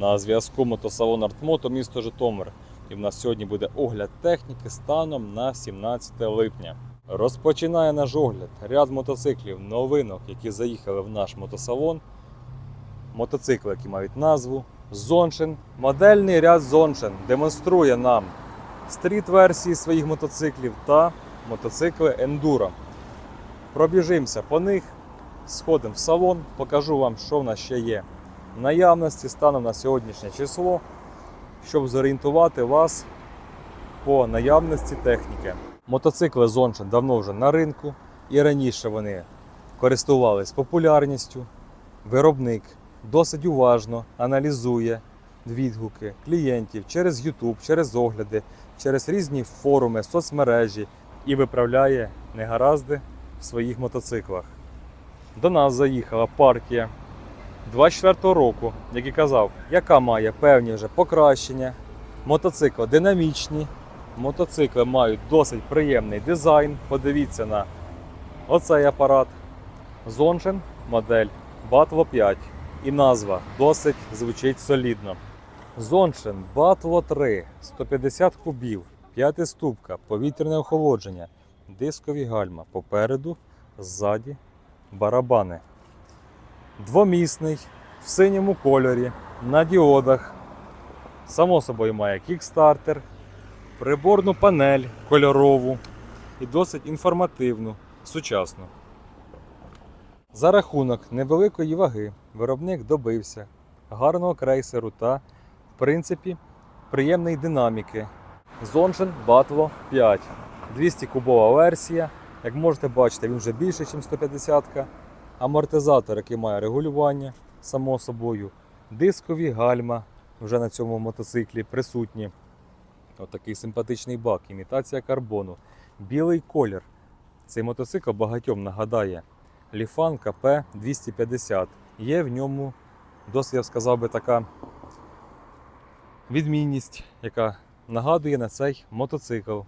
На зв'язку мотосалон Артмото, місто Житомир. І в нас сьогодні буде огляд техніки станом на 17 липня. Розпочинає наш огляд ряд мотоциклів, новинок, які заїхали в наш мотосалон. Мотоцикли, які мають назву Зоншин. Модельний ряд Зоншин демонструє нам стріт-версії своїх мотоциклів та мотоцикли Enduro. Пробіжимося по них, сходимо в салон, покажу вам, що в нас ще є наявності станом на сьогоднішнє число, щоб зорієнтувати вас по наявності техніки. Мотоцикли Zonshine давно вже на ринку, і раніше вони користувались популярністю. Виробник досить уважно аналізує відгуки клієнтів через YouTube, через огляди, через різні форуми, соцмережі і виправляє негаразди в своїх мотоциклах. До нас заїхала партія 24 року, як і казав, яка має певні вже покращення. Мотоцикли динамічні, мотоцикли мають досить приємний дизайн. Подивіться на оцей апарат. Zonshine модель Batlo 5. І назва досить звучить солідно. Zonshine Batlo 3, 150 кубів, 5 ступка, повітряне охолодження, дискові гальма попереду, ззаді, барабани. Двомісний, в синьому кольорі, на діодах. Само собою має кікстартер, приборну панель кольорову і досить інформативну, сучасну. За рахунок невеликої ваги виробник добився гарного крейсеру та, в принципі, приємної динаміки. Zonshine Battle 5. 200 кубова версія. Як можете бачити, він вже більше, ніж 150 Амортизатор, який має регулювання, само собою. Дискові гальма вже на цьому мотоциклі присутні. Отакий симпатичний бак, імітація карбону. Білий колір. Цей мотоцикл багатьом нагадає Ліфан КП 250. Є в ньому досить, я б сказав би, така відмінність, яка нагадує на цей мотоцикл.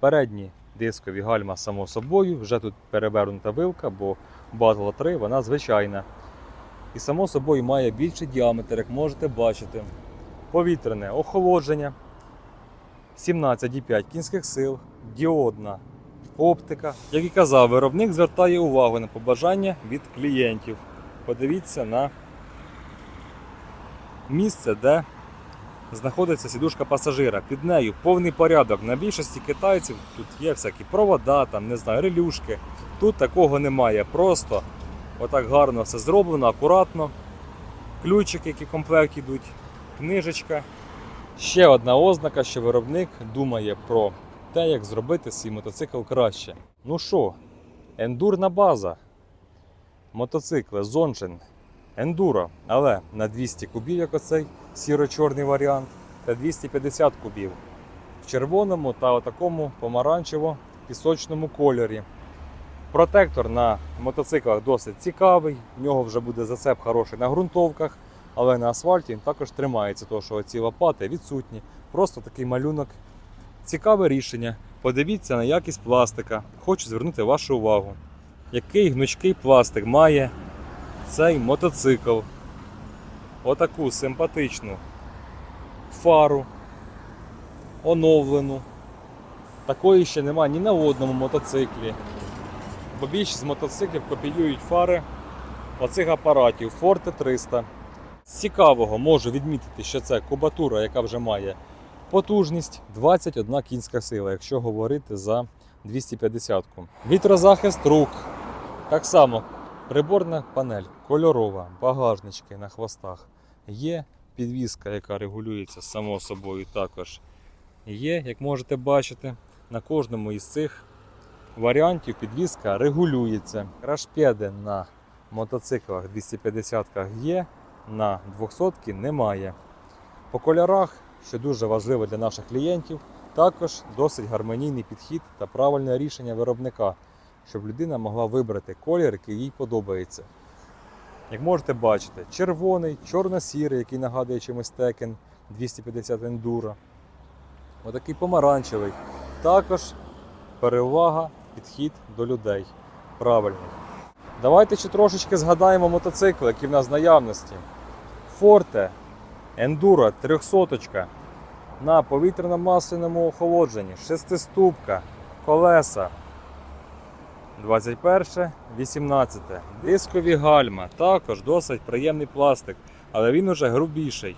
Передні дискові гальма, само собою, вже тут перевернута вилка, бо Battle 3 вона звичайна. І само собою має більший діаметр, як можете бачити. Повітряне охолодження, 17,5 кінських сил, діодна оптика. Як і казав, виробник звертає увагу на побажання від клієнтів. Подивіться на місце, де знаходиться сідушка пасажира. Під нею повний порядок. На більшості китайців тут є всякі провода, там, не знаю, релюшки. Тут такого немає. Просто отак гарно все зроблено, акуратно. Ключики, які в комплект йдуть, книжечка. Ще одна ознака, що виробник думає про те, як зробити свій мотоцикл краще. Ну що, ендурна база. Мотоцикли Zonshine Enduro, але на 200 кубів, як оцей сіро-чорний варіант, та 250 кубів в червоному та отакому помаранчево-пісочному кольорі. Протектор на мотоциклах досить цікавий, в нього вже буде зацеп хороший на ґрунтовках, але на асфальті він також тримається, тому що ці лопати відсутні. Просто такий малюнок. Цікаве рішення. Подивіться на якість пластика. Хочу звернути вашу увагу. Який гнучкий пластик має цей мотоцикл. Отаку симпатичну фару, оновлену. Такої ще немає ні на одному мотоциклі. Бо більшість мотоциклів копіюють фари оцих апаратів Forte 300. З цікавого можу відмітити, що це кубатура, яка вже має потужність 21 кінська сила, якщо говорити за 250-ку. Вітрозахист рук. Так само приборна панель кольорова, багажнички на хвостах. Є підвіска, яка регулюється само собою також. Є, як можете бачити, на кожному із цих варіантів підвіска регулюється. Крашпеди на мотоциклах 250 є, на 200 немає. По кольорах, що дуже важливо для наших клієнтів, також досить гармонійний підхід та правильне рішення виробника, щоб людина могла вибрати колір, який їй подобається. Як можете бачити, червоний, чорно-сірий, який нагадує чимось Tekken 250 Enduro. Отакий помаранчевий. Також перевага, підхід до людей. Правильний. Давайте ще трошечки згадаємо мотоцикли, які в нас в наявності. Forte Ендуро 300 на повітряно-масляному охолодженні, шестиступка, колеса. 21, 18. Дискові гальма. Також досить приємний пластик, але він уже грубіший.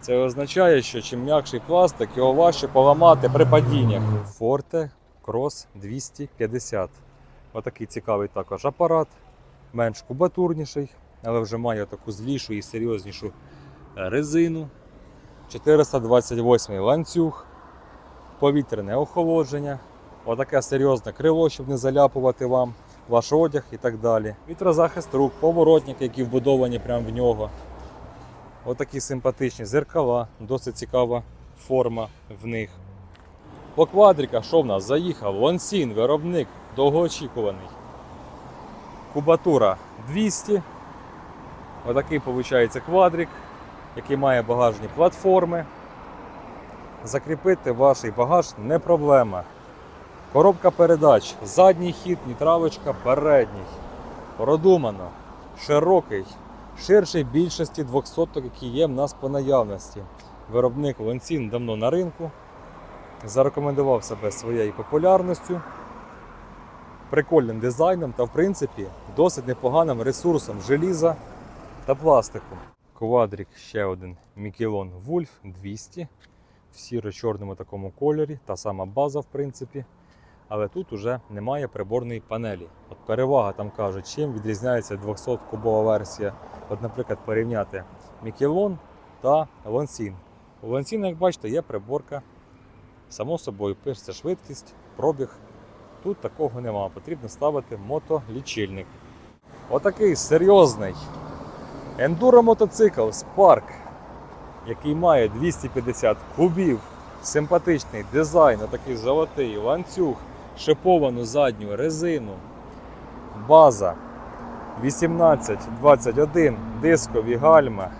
Це означає, що чим м'якший пластик, його важче поламати при падіннях. Forte Cross 250. Отакий цікавий також апарат, менш кубатурніший, але вже має таку злішу і серйознішу е, резину. 428 ланцюг, повітряне охолодження, отаке серйозне крило, щоб не заляпувати вам ваш одяг і так далі. Вітрозахист рук, поворотники, які вбудовані прямо в нього. Отакі симпатичні зеркала, досить цікава форма в них. По квадриках, що в нас заїхав? Лонсін, виробник, довгоочікуваний. Кубатура 200. Отакий виходить квадрик, який має багажні платформи. Закріпити ваш багаж не проблема. Коробка передач, задній хід, нітравочка, передній. Продумано, широкий, ширший більшості 200, які є в нас по наявності. Виробник Лонсін давно на ринку. Зарекомендував себе своєю популярністю, прикольним дизайном та, в принципі, досить непоганим ресурсом желіза та пластику. Квадрик ще один Мікелон Вульф 200 в сіро-чорному такому кольорі, та сама база, в принципі. Але тут уже немає приборної панелі. От перевага там кажуть, чим відрізняється 200 кубова версія. От, наприклад, порівняти Мікелон та Лонсін. У Лонсіна, як бачите, є приборка. Само собою пишеться швидкість, пробіг. Тут такого нема. Потрібно ставити мотолічильник. Отакий серйозний ендуро мотоцикл Spark, який має 250 кубів, симпатичний дизайн, отакий золотий ланцюг, шиповану задню резину, база 18-21, дискові гальма.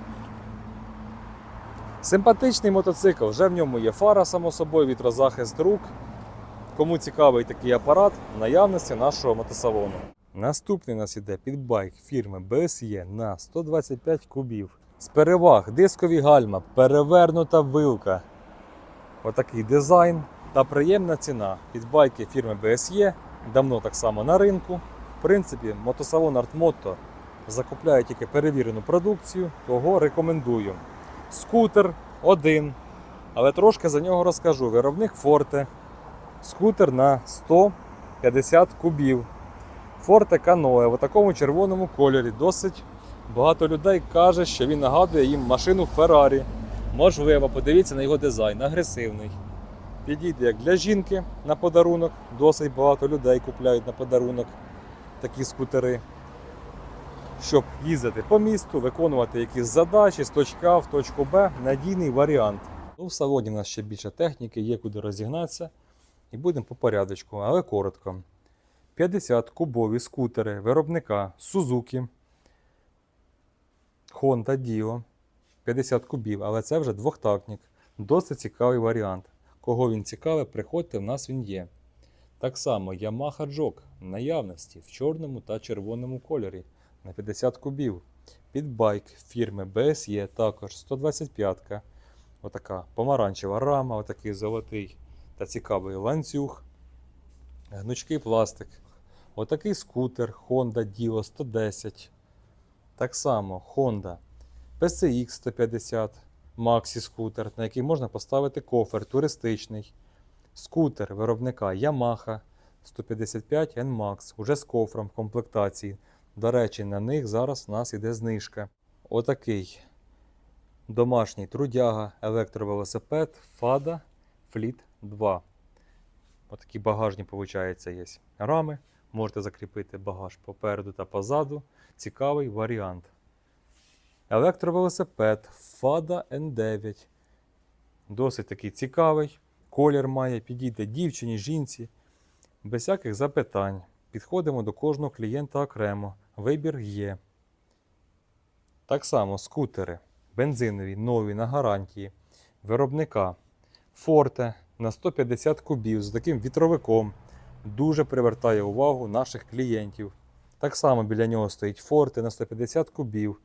Симпатичний мотоцикл, вже в ньому є фара, само собою, вітрозахист рук. Кому цікавий такий апарат, в наявності нашого мотосалону. Наступний у нас іде підбайк фірми BSE на 125 кубів. З переваг дискові гальма, перевернута вилка. Отакий дизайн та приємна ціна. Підбайки фірми BSE давно так само на ринку. В принципі, мотосалон Артмото закупляє тільки перевірену продукцію, того рекомендую. Скутер один, але трошки за нього розкажу. Виробник Forte. Скутер на 150 кубів. Forte Canoe в такому червоному кольорі. Досить багато людей каже, що він нагадує їм машину Ferrari. Можливо, подивіться на його дизайн, агресивний. Підійде як для жінки на подарунок. Досить багато людей купляють на подарунок такі скутери. Щоб їздити по місту, виконувати якісь задачі з точки А в точку Б, надійний варіант. Ну, в салоні в нас ще більше техніки, є куди розігнатися. І будемо по порядочку, але коротко. 50 кубові скутери виробника Suzuki, Honda Dio. 50 кубів, але це вже двохтактник. Досить цікавий варіант. Кого він цікавий, приходьте, в нас він є. Так само Yamaha Jog наявності в чорному та червоному кольорі на 50 кубів. Підбайк фірми BSE також 125. Отака помаранчева рама, отакий золотий та цікавий ланцюг. Гнучкий пластик. Отакий скутер Honda Dio 110. Так само Honda PCX 150 Maxi скутер, на який можна поставити кофер туристичний. Скутер виробника Yamaha 155 NMAX, уже з кофром в комплектації. До речі, на них зараз у нас іде знижка. Отакий домашній трудяга, електровелосипед FADA Fleet 2. Отакі багажні, виходить, є рами. Можете закріпити багаж попереду та позаду. Цікавий варіант. Електровелосипед FADA N9. Досить такий цікавий. Колір має, підійде дівчині, жінці. Без всяких запитань. Підходимо до кожного клієнта окремо. Вибір є. Так само скутери. Бензинові, нові на гарантії. Виробника Forte на 150 кубів з таким вітровиком. Дуже привертає увагу наших клієнтів. Так само біля нього стоїть Forte на 150 кубів.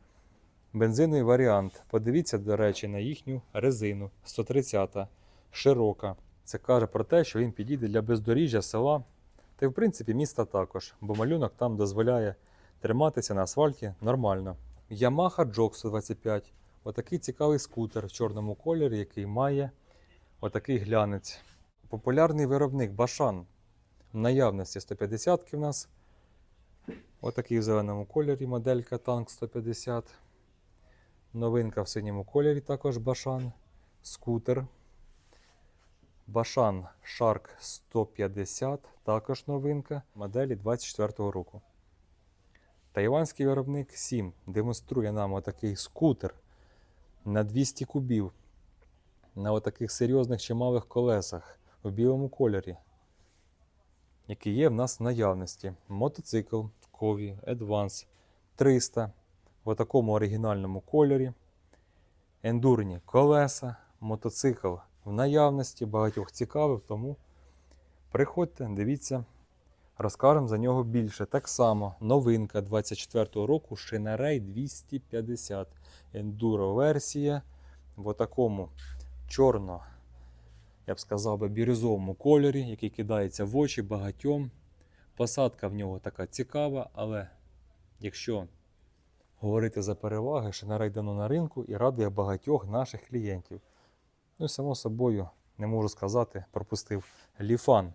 Бензиновий варіант. Подивіться, до речі, на їхню резину 130 широка. Це каже про те, що він підійде для бездоріжжя села та й в принципі міста також, бо малюнок там дозволяє триматися на асфальті нормально. Yamaha Jog 125. Отакий цікавий скутер в чорному кольорі, який має отакий глянець. Популярний виробник Башан. В наявності 150 в нас. Отакий в зеленому кольорі моделька Танк 150. Новинка в синьому кольорі також Башан. Скутер. Башан Shark 150, також новинка моделі 24 року. Тайванський виробник 7 демонструє нам отакий скутер на 200 кубів на отаких серйозних чималих колесах у білому кольорі, який є в нас в наявності. Мотоцикл Кові Advance 300 в такому оригінальному кольорі. Ендурні колеса, мотоцикл в наявності, багатьох цікавив, тому приходьте, дивіться, розкажемо за нього більше. Так само новинка 24-го року Шинарей 250. Ендуро версія в такому чорно, я б сказав би, бірюзовому кольорі, який кидається в очі багатьом. Посадка в нього така цікава, але якщо говорити за переваги, Шинарей давно на ринку і радує багатьох наших клієнтів. Ну і само собою, не можу сказати, пропустив Ліфан.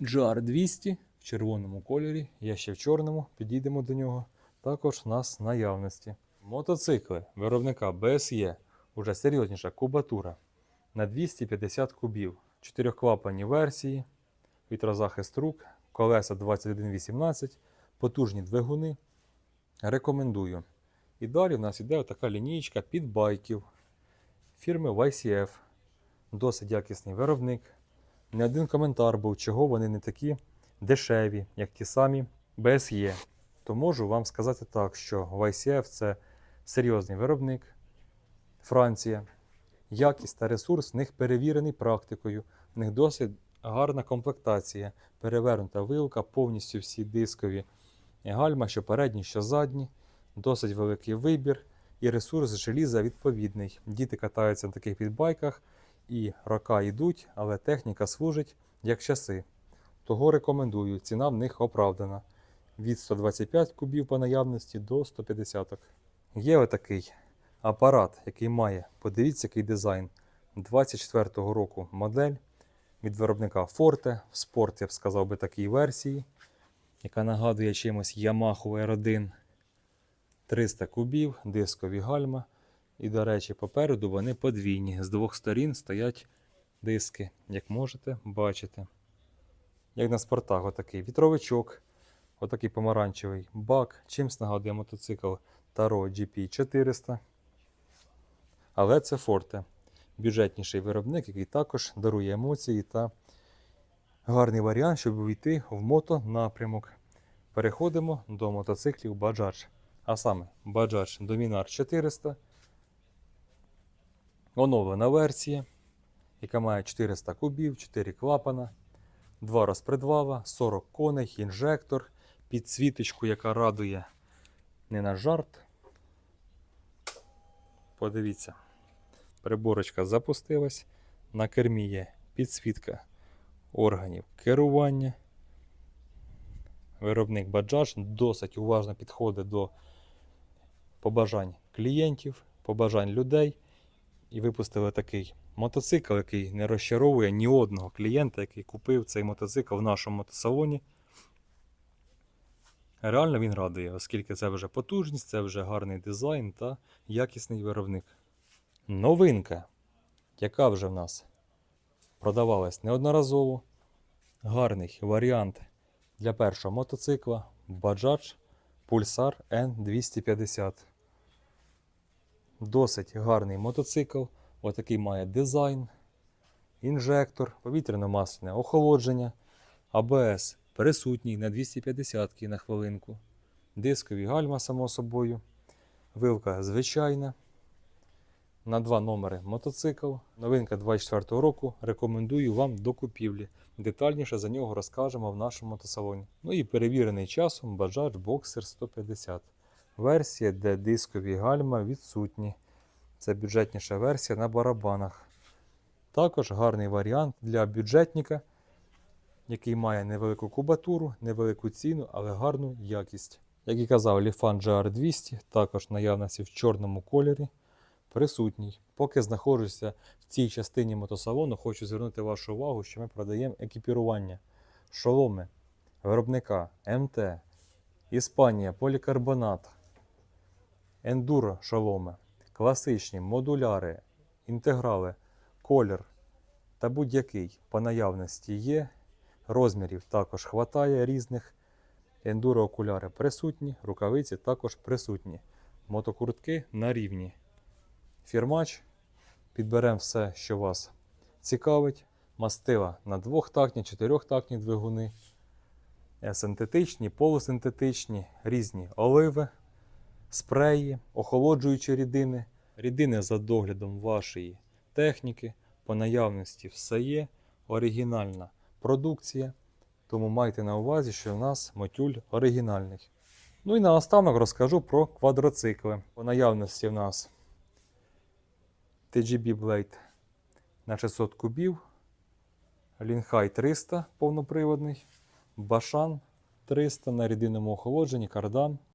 GR 200 в червоному кольорі, я ще в чорному, підійдемо до нього. Також в нас наявності. Мотоцикли виробника BSE, уже серйозніша кубатура на 250 кубів, 4-клапанні версії, вітрозахист рук, колеса 2118, потужні двигуни. Рекомендую. І далі в нас іде така лінійка під байків фірми YCF. Досить якісний виробник. Не один коментар був, чого вони не такі дешеві, як ті самі BSE. То можу вам сказати так, що YCF це серйозний виробник. Франція. Якість та ресурс в них перевірений практикою. В них досить гарна комплектація, перевернута вилка, повністю всі дискові гальма, що передні, що задні. Досить великий вибір і ресурс желіза відповідний. Діти катаються на таких підбайках і рока йдуть, але техніка служить як часи. Того рекомендую, ціна в них оправдана. Від 125 кубів по наявності до 150. Є отакий апарат, який має, подивіться, який дизайн 24-го року модель від виробника Forte. В спорт, я б сказав би, такій версії, яка нагадує чимось Yamaha R1. 300 кубів, дискові гальма. І, до речі, попереду вони подвійні. З двох сторін стоять диски, як можете бачити. Як на спортах, отакий вітровичок, отакий помаранчевий бак. Чимсь нагадує мотоцикл Taro GP400. Але це Forte. Бюджетніший виробник, який також дарує емоції та гарний варіант, щоб увійти в мотонапрямок. Переходимо до мотоциклів Bajaj. А саме Bajaj Dominar 400. Оновлена версія, яка має 400 кубів, 4 клапана, 2 розпредвала, 40 коней, інжектор, підсвіточку, яка радує не на жарт. Подивіться, приборочка запустилась. На кермі є підсвітка органів керування. Виробник Bajaj досить уважно підходить до побажань клієнтів, побажань людей. І випустили такий мотоцикл, який не розчаровує ні одного клієнта, який купив цей мотоцикл в нашому мотосалоні. Реально він радує, оскільки це вже потужність, це вже гарний дизайн та якісний виробник. Новинка, яка вже в нас продавалась неодноразово. Гарний варіант для першого мотоцикла Bajaj Pulsar N250. Досить гарний мотоцикл. Отакий має дизайн, інжектор, повітряно-масляне охолодження, АБС присутній на 250 на хвилинку. Дискові гальма, само собою. Вилка звичайна. На два номери мотоцикл. Новинка 24 року. Рекомендую вам до купівлі. Детальніше за нього розкажемо в нашому мотосалоні. Ну і перевірений часом Bajaj Boxer 150. версія, де дискові гальма відсутні. Це бюджетніша версія на барабанах. Також гарний варіант для бюджетника, який має невелику кубатуру, невелику ціну, але гарну якість. Як і казав, Lifan GR200 також наявності в чорному кольорі присутній. Поки знаходжуся в цій частині мотосалону, хочу звернути вашу увагу, що ми продаємо екіпірування, шоломи виробника МТ, Іспанія, полікарбонат, ендуро шоломи, класичні модуляри, інтеграли, колір та будь-який по наявності є. Розмірів також хватає різних. Ендуро окуляри присутні, рукавиці також присутні. Мотокуртки на рівні. Фірмач. Підберемо все, що вас цікавить. Мастила на двохтактні, чотирьохтактні двигуни. Е, Синтетичні, полусинтетичні, різні оливи, спреї, охолоджуючі рідини. Рідини за доглядом вашої техніки. По наявності все є. Оригінальна продукція. Тому майте на увазі, що в нас мотюль оригінальний. Ну і наостанок розкажу про квадроцикли. По наявності в нас TGB Blade на 600 кубів, Лінхай 300 повноприводний, Башан 300 на рідинному охолодженні, кардан